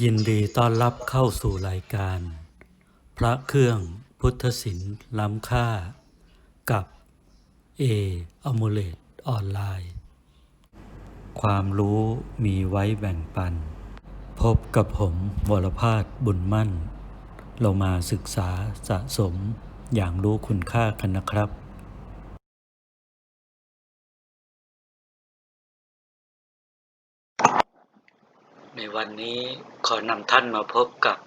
ยินดีต้อนรับเข้าสู่รายการ พระเครื่องพุทธศิลป์ล้ำค่า กับเออมูเลตออนไลน์ ความรู้มีไว้แบ่งปัน พบกับผมวรพาสบุญมั่น เรามาศึกษาสะสมอย่างรู้คุณค่ากันนะครับ ในวันนี้ขอนำท่านมาพบกับ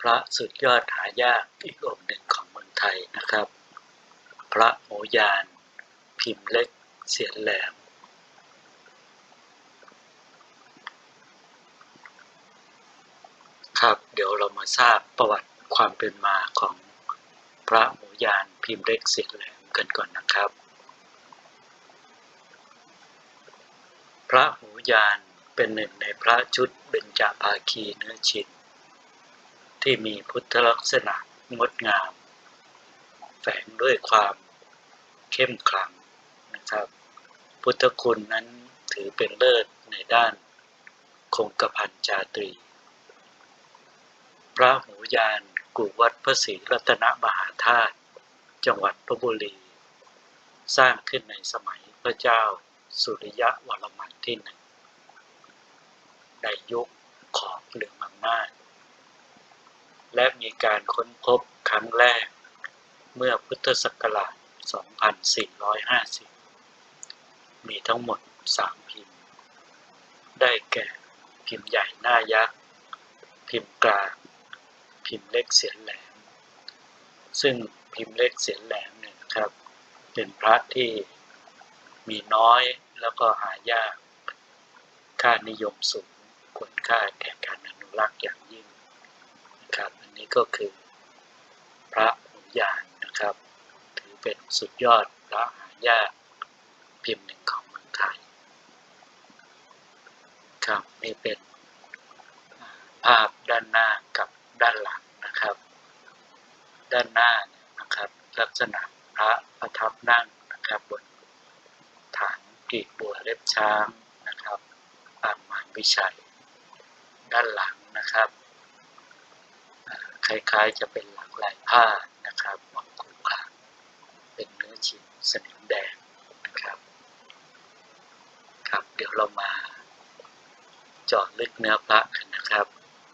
พระสุดยอดหายากอีกองค์หนึ่งของเมืองไทยนะครับ พระโมยาน พิมพ์เล็กเสียนแหลม ครับเดี๋ยวเรามาทราบประวัติความเป็นมาของพระโมยานพิมพ์เล็กเสียนแหลมกันก่อนนะครับ พระหูยาน เป็นหนึ่งในพระชุดเบญจภาคีเนื้อชินที่มีพุทธลักษณะงดงาม แฝงด้วยความเข้มขลังนะครับ พุทธคุณนั้นถือเป็นเลิศในด้านคงกระพันจาตรี พระหูยานกูวัดพระศรีรัตนมหาธาตุจังหวัดลบบุรี สร้างขึ้นในสมัยพระเจ้าสุริยะวรมันที่หนึ่ง ในยุคของเหลืองมังมาและมีการค้นพบครั้งแรกเมื่อพุทธศักราช 2450 มีทั้งหมด 3 พิมพ์ ได้แก่พิมพ์ใหญ่หน้ายักษ์ พิมพ์กลาง พิมพ์เล็กเสียนแหลม ซึ่งพิมพ์เล็กเสียนแหลมเนี่ยนะครับ เป็นพระที่มีน้อยแล้วก็หายาก ค่านิยมสูง ควรค่าแก่การอนุรักษ์อย่างยิ่งนะครับอันนี้ก็คือ พระหุนยานนะครับ ถือเป็นสุดยอดพระหายากพิมพ์หนึ่งของเมืองไทยครับนี่เป็นภาพด้านหน้ากับด้านหลังนะครับ ด้านหน้านะครับ ลักษณะพระประทับนั่งนะครับบนฐานกีบบัวเล็บช้างนะครับปางมารวิชัย นหลังนะครับอ่าคล้ายๆจะเป็นหลังลายผ้านะครับออกขรุขระเป็นเนื้อชิ้นสนิมแดงนะครับ ครับเดี๋ยวเรามาเจาะลึกเนื้อพระกันนะครับ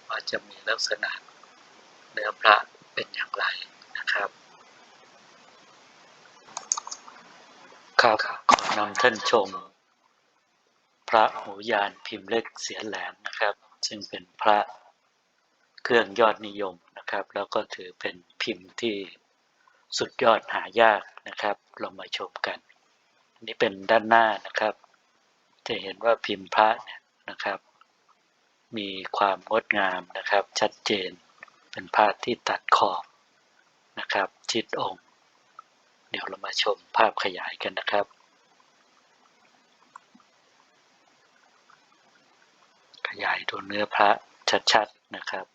ว่าจะมีลักษณะเนื้อพระเป็นอย่างไรนะครับ ครับขอนำท่านชม พระหูยานพิมพ์เล็กเสียแหลมนะครับ ซึ่งเป็นพระเครื่องยอดนิยมนะครับ แล้วก็ถือเป็นพิมพ์ที่สุดยอดหายากนะครับ เรามาชมกันนนี้เป็นด้านหน้านะครับ จะเห็นว่าพิมพ์พระเนี่ยนะครับ มีความงดงามนะครับ ชัดเจน เป็นพระที่ตัดขอบนะครับ ชิดองค์ เดี๋ยวเรามาชมภาพขยายกันนะครับ ยายดูเนื้อพระชัดๆนะครับ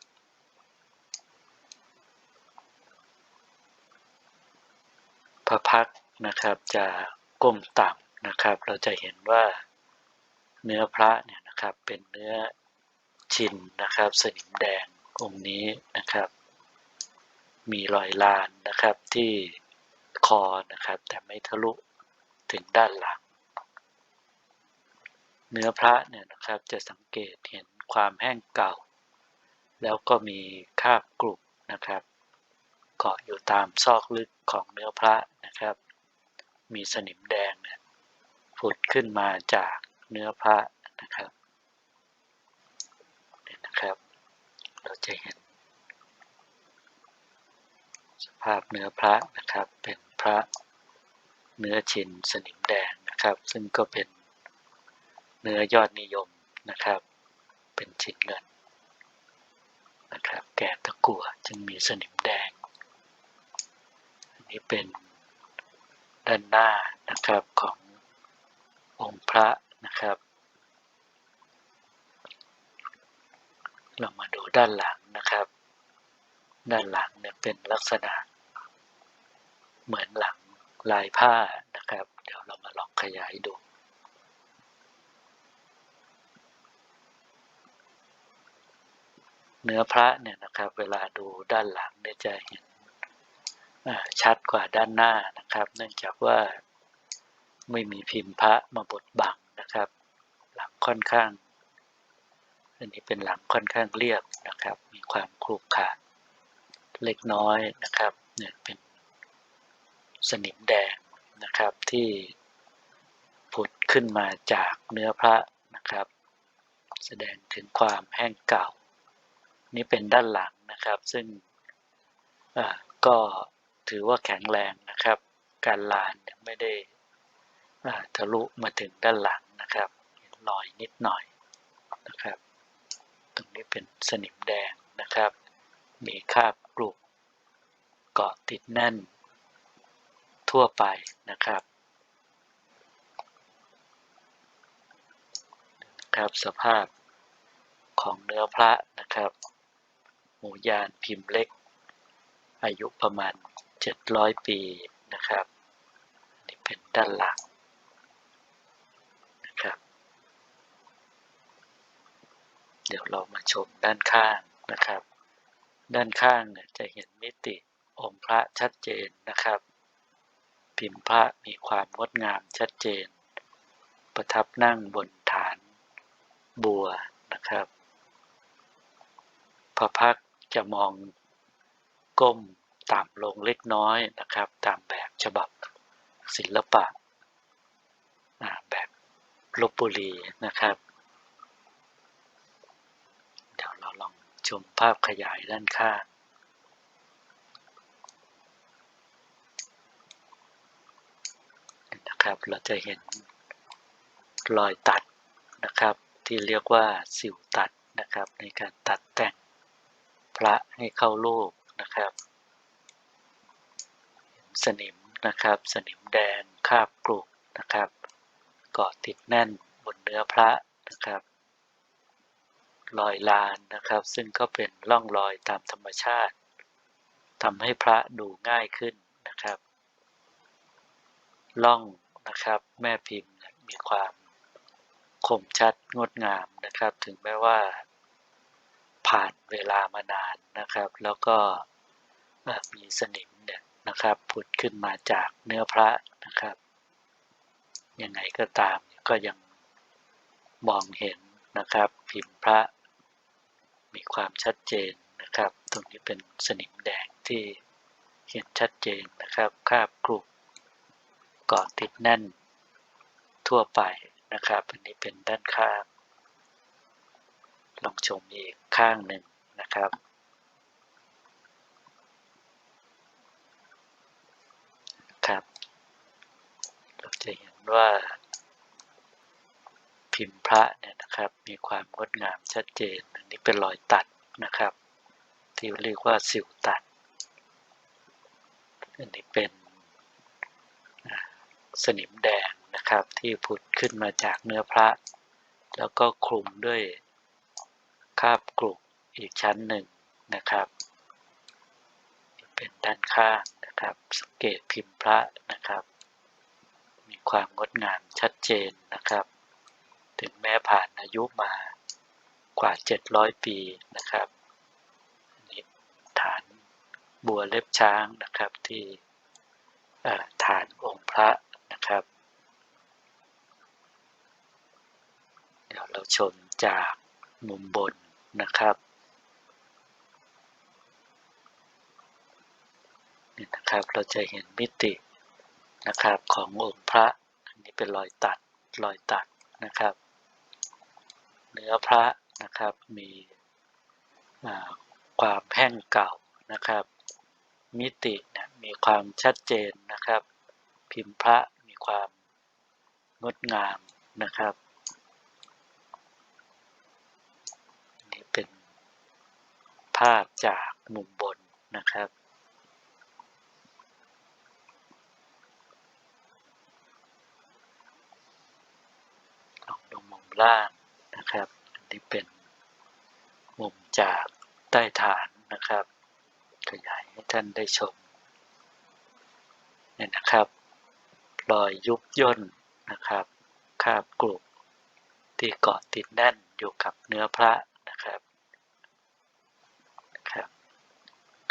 พระพักนะครับจะก้มต่ำนะครับ เราจะเห็นว่าเนื้อพระเนี่ยนะครับเป็นเนื้อชินนะครับ สนิมแดงองค์นี้นะครับ มีรอยลานนะครับที่คอนะครับ แต่ไม่ทะลุถึงด้านหลัง เนื้อพระเนี่ยนะครับจะสังเกตเห็นความแห้งเก่า แล้วก็มีคราบกรุบนะครับเกาะอยู่ตามซอกลึกของเนื้อพระนะครับ มีสนิมแดงเนี่ยผุดขึ้นมาจากเนื้อพระนะครับเนี่ยนะครับ เราจะเห็น สภาพเนื้อพระนะครับเป็นพระเนื้อชินสนิมแดงนะครับ ซึ่งก็เป็น เนื้อยอดนิยมนะครับ เป็นชิ้นเงินนะครับ แก่ตะกั่วจึงมีสนิมแดง อันนี้เป็นด้านหน้านะครับขององค์พระนะครับ เรามาดูด้านหลังนะครับ ด้านหลังเนี่ยเป็นลักษณะ เหมือนหลังลายผ้านะครับ เดี๋ยวเรามาลองขยายดู เนื้อพระเนี่ยนะครับ เวลาดูด้านหลังเนี่ยจะเห็นชัดกว่าด้านหน้านะครับ เนื่องจากว่าไม่มีพิมพ์พระมาบดบังนะครับ หลังค่อนข้าง อันนี้เป็นหลังค่อนข้างเรียบนะครับ มีความครุขระเล็กน้อยนะครับเนี่ยเป็นสนิมแดงนะครับที่ผุดขึ้นมาจากเนื้อพระนะครับ แสดงถึงความแห้งเก่า นี่เป็นด้านหลังนะครับ ซึ่งก็ถือว่าแข็งแรงนะครับ การลานไม่ได้ทะลุมาถึงด้านหลังนะครับหนรอยนิดหน่อยนะครับ ตรงนี้เป็นสนิมแดงนะครับ มีคราบกรุบเกาะติดแน่น ทั่วไปนะครับครับสภาพของเนื้อพระนะครับ มูยานพิมพ์เล็ก อายุประมาณ 700 ปีนะครับนี่เป็นด้านหลังนะครับ เดี๋ยวเรามาชมด้านข้างนะครับ ด้านข้างเนี่ยจะเห็นมิติองค์พระชัดเจนนะครับ พิมพ์พระมีความงดงามชัดเจน ประทับนั่งบนฐานบัวนะครับ พระพัก จะมองก้มต่ำลงเล็กน้อยนะครับ ตามแบบฉบับศิลปะแบบลบบุรีนะครับ เดี๋ยวเราลองชมภาพขยายด้านข้างนะครับ เราจะเห็นรอยตัดนะครับ ที่เรียกว่าสิวตัดนะครับ ในการตัดแต่ง พระให้เข้ารูปนะครับ สนิมนะครับ สนิมแดงคาบกรุบนะครับเกาะติดแน่นบนเนื้อพระนะครับรอยลานนะครับ ซึ่งก็เป็นร่องรอยตามธรรมชาติทำให้พระดูง่ายขึ้นนะครับล่องนะครับ แม่พิมพ์มีความคมชัดงดงามนะครับ ถึงแม้ว่า ผ่านเวลามานานนะครับ แล้วก็มีสนิมเนี่ยนะครับผุดขึ้นมาจากเนื้อพระนะครับยังไงก็ตามก็ยังมองเห็นนะครับ พิมพ์พระ มีความชัดเจนนะครับ ตรงนี้เป็นสนิมแดงที่เห็นชัดเจนนะครับคราบกรุบเกาะติดแน่นทั่วไปนะครับ อันนี้เป็นด้านข้าง ลองชมอีกข้างหนึ่งนะครับ ครับ เราจะเห็นว่า พิมพ์พระเนี่ยนะครับ มีความงดงามชัดเจน อันนี้เป็นรอยตัดนะครับ ที่เรียกว่าสิวตัด อันนี้เป็นสนิมแดงนะครับที่ผุดขึ้นมาจากเนื้อพระ แล้วก็คลุมด้วยาบกรุบอีกชั้นหนึ่งนะครับ เป็นด้านข้างนะครับสังเกตพิมพ์พระนะครับ มีความงดงามชัดเจนนะครับ ถึงแม้ผ่านอายุมากว่า 700 ปีนะครับนนี้ฐานบัวเล็บช้างนะครับที่ฐานองค์พระนะครับ เดี๋ยวเราชมจากมุมบน นะครับนี่นะครับเราจะเห็นมิตินะครับขององค์พระอันนี้เป็นรอยตัดรอยตัดนะครับเนื้อพระนะครับมีความแห้งเก่านะครับ มิติเนี่ยมีความชัดเจนนะครับ พิมพ์พระมีความงดงามนะครับ นี่เป็นภาพจากมุมบนนะครับ ลองดูมุมล่างนะครับ อันนี้เป็นมุมจากใต้ฐานนะครับ ขยายให้ท่านได้ชมเนี่ยนะครับ รอยยุบย่นนะครับ คาบกรุบที่เกาะติดแน่นอยู่กับเนื้อพระนะครับ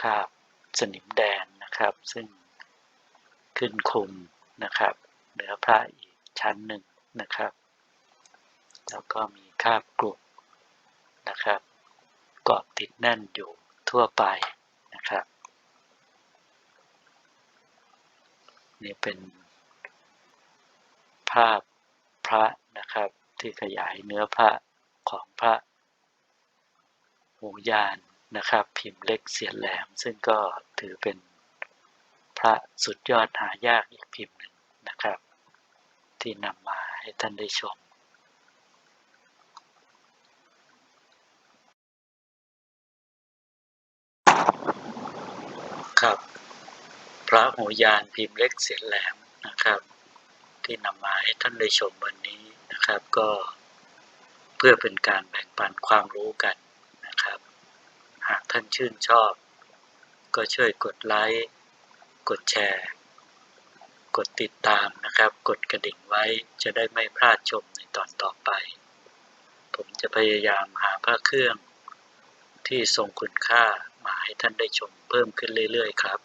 คราบสนิมแดงนะครับ ซึ่งขึ้นคุมนะครับเหนือพระอีกชั้นหนึ่งนะครับ แล้วก็มีคราบกรุบนะครับ เกาะติดแน่นอยู่ทั่วไปนะครับ นี่เป็นภาพพระนะครับที่ขยายเนื้อพระของพระหูยาน นะครับ พิมพ์เล็กเสียนแหลม ซึ่งก็ถือเป็นพระสุดยอดหายากอีกพิมพ์หนึ่งนะครับ ที่นำมาให้ท่านได้ชมครับ พระหูยานพิมพ์เล็กเสียนแหลมนะครับ ที่นำมาให้ท่านได้ชมวันนี้นะครับก็เพื่อเป็นการแบ่งปันความรู้กัน หากท่านชื่นชอบ ก็ช่วยกดไลค์ กดแชร์ กดติดตามนะครับ กดกระดิ่งไว้จะได้ไม่พลาดชมในตอนต่อไป ผมจะพยายามหาพระเครื่องที่ทรงคุณค่ามาให้ท่านได้ชมเพิ่มขึ้นเรื่อยๆครับ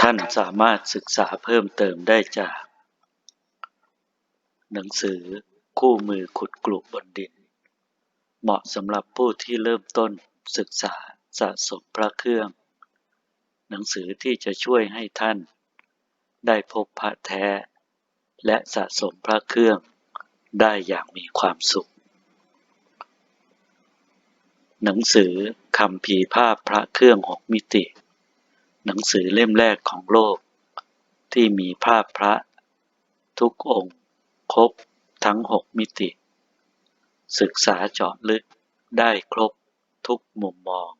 ท่านสามารถศึกษาเพิ่มเติมได้จาก หนังสือคู่มือขุดกลุ่บนดิน เหมาะสำหรับผู้ที่เริ่มต้นศึกษาสะสมพระเครื่อง หนังสือที่จะช่วยให้ท่าน ได้พบพระแท้ และสะสมพระเครื่องได้อย่างมีความสุข หนังสือคำพีภาพพระเครื่องหกมิติ หนังสือเล่มแรกของโลก ที่มีภาพพระทุกองค์ ครบทั้งหกมิติ ศึกษาเจาะลึกได้ครบทุกมุมมอง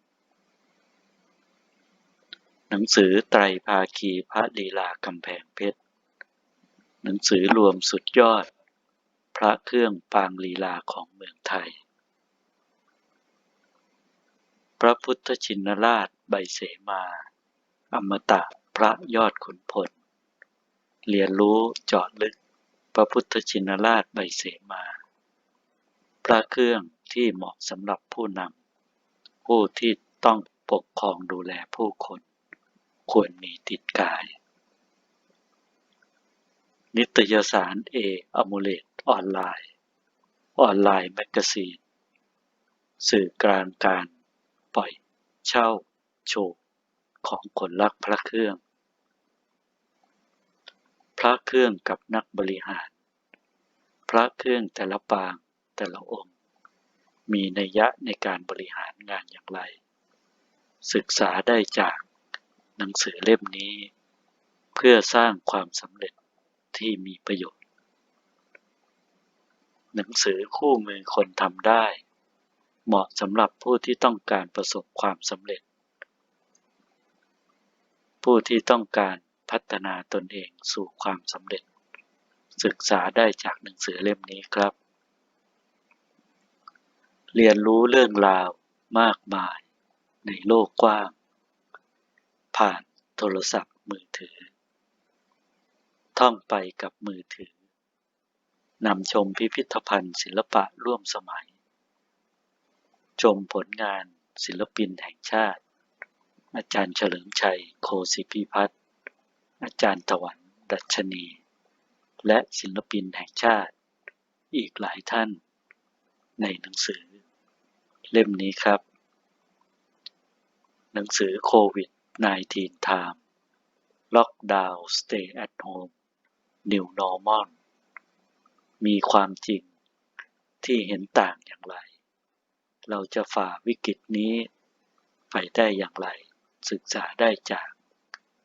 หนังสือไตรภาคีพระลีลากำแพงเพชร หนังสือรวมสุดยอด พระเครื่องปางลีลาของเมืองไทย พระพุทธชินราชใบเสมา อมตะพระยอดขุนพล เรียนรู้เจาะลึก พระพุทธชินราชใบเสมา พระเครื่องที่เหมาะสำหรับผู้นำผู้ที่ต้องปกครองดูแลผู้คน ควรมีติดกาย นิตยสารเออมูเลตออนไลน์ ออนไลน์แมกกาซีน สื่อกลางการปล่อยเช่า โชว์ของคนรักพระเครื่อง พระเครื่องกับนักบริหาร พระเครื่องแต่ละปางแต่ละองค์ มีนัยยะในการบริหารงานอย่างไร ศึกษาได้จากหนังสือเล่มนี้ เพื่อสร้างความสำเร็จที่มีประโยชน์ หนังสือคู่มือคนทำได้ เหมาะสำหรับผู้ที่ต้องการประสบความสำเร็จ ผู้ที่ต้องการ พัฒนาตนเองสู่ความสำเร็จ ศึกษาได้จากหนังสือเล่มนี้ครับ เรียนรู้เรื่องราวมากมายในโลกกว้าง ผ่านโทรศัพท์มือถือ ท่องไปกับมือถือนำชมพิพิธภัณฑ์ศิลปะร่วมสมัย ชมผลงานศิลปินแห่งชาติ อาจารย์เฉลิมชัยโคสิพิพัฒน์ อาจารย์ตะวันดัชนี และศิลปินแห่งชาติ อีกหลายท่าน ในหนังสือ เล่มนี้ครับ หนังสือโควิด -19 Time Lockdown Stay at Home New Normal มีความจริงที่เห็นต่างอย่างไร เราจะฝ่าวิกฤตนี้ไปได้อย่างไร ศึกษาได้จาก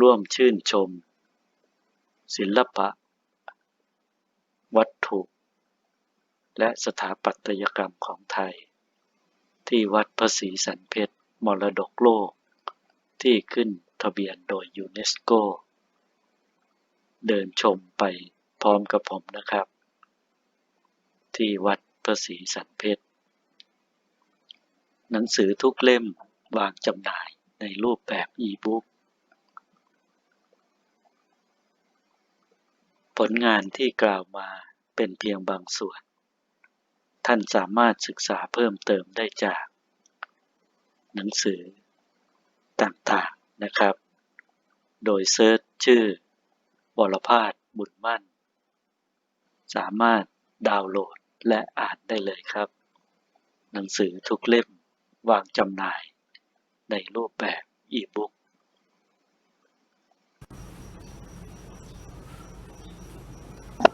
ร่วมชื่นชม ศิลปะ วัตถุ และสถาปัตยกรรมของไทย ที่วัดพระศรีสันเพชรมรดกโลก ที่ขึ้นทะเบียนโดยยูเนสโก เดินชมไปพร้อมกับผมนะครับ ที่วัดพระศรีสันเพชรหนังสือทุกเล่มวางจำหน่ายในรูปแบบอีบุ๊ก ผลงานที่กล่าวมาเป็นเพียงบางส่วน ท่านสามารถศึกษาเพิ่มเติมได้จาก หนังสือต่างๆนะครับ โดยเซิร์ชชื่อวรพาสบุญมั่น สามารถดาวน์โหลดและอ่านได้เลยครับ หนังสือทุกเล่มวางจำหน่ายในรูปแบบอีบุ๊ก